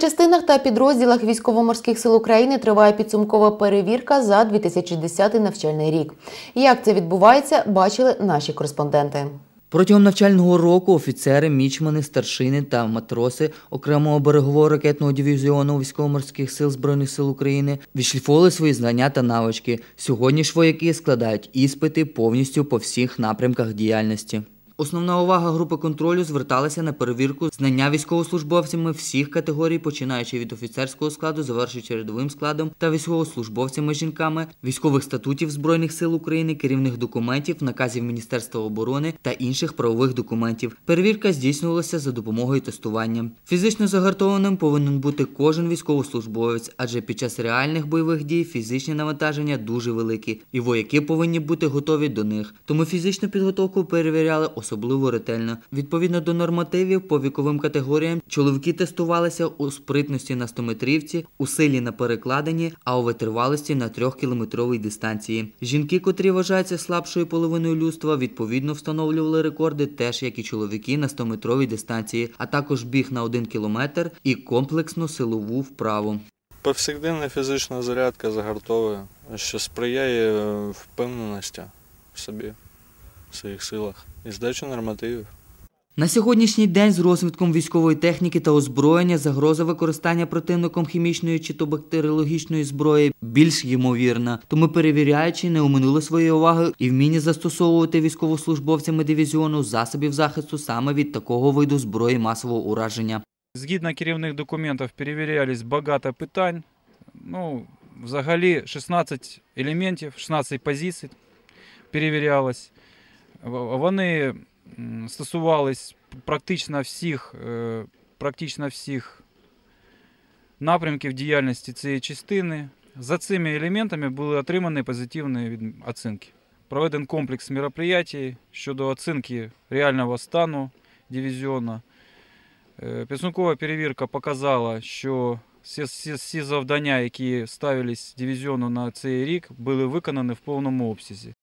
частинах та підрозділах військово-морських сил України триває підсумкова перевірка за 2010 навчальний рік. Як це відбувається, бачили наші кореспонденти. Протягом навчального року офіцери, мічмани, старшини та матроси окремого берегового ракетного дивізіону військово-морських сил Збройних сил України відшліфовували свої знання та навички. Сьогодні ж вояки складають іспити повністю по всіх напрямках діяльності. Основна увага групи контролю зверталася на перевірку знання військовослужбовцями всіх категорій, починаючи від офіцерського складу, завершуючи рядовим складом та військовослужбовцями жінками, військових статутів Збройних сил України, керівних документів, наказів Міністерства оборони та інших правових документів. Перевірка здійснювалася за допомогою тестування. Фізично загартованим повинен бути кожен військовослужбовець, адже під час реальних бойових дій фізичні навантаження дуже великі, і вояки повинні бути готові до них. Тому фізичну підготовку перевіряли особливо ретельно. Відповідно до нормативів по віковим категоріям, чоловіки тестувалися у спритності на 100-метрівці, у силі на перекладині, а у витривалості на 3-кілометровій дистанції. Жінки, котрі вважаються слабшою половиною людства, відповідно встановлювали рекорди, теж як і чоловіки на 100-метровій дистанції, а також біг на 1 кілометр і комплексну силову вправу. Повсякденна фізична зарядка загартовує, що сприяє е, впевненості в собі, в своїх силах і здачі нормативів. На сьогоднішній день з розвитком військової техніки та озброєння загроза використання противником хімічної чи то бактеріологічної зброї більш ймовірна. Тому перевіряючи, не оминули своєї уваги і вміння застосовувати військовослужбовцями дивізіону засобів захисту саме від такого виду зброї масового ураження. Згідно керівних документів перевірялись багато питань. Ну, взагалі 16 елементів, 16 позицій перевірялось. Вони стосувались практично всіх, е, практично всіх напрямків діяльності цієї частини. За цими елементами були отримані позитивні оцінки. Проведен комплекс мероприятий щодо оцінки реального стану дивізіону. Е, Підсумкова перевірка показала, що всі, всі, всі завдання, які ставились дивізіону на цей рік, були виконані в повному обсязі.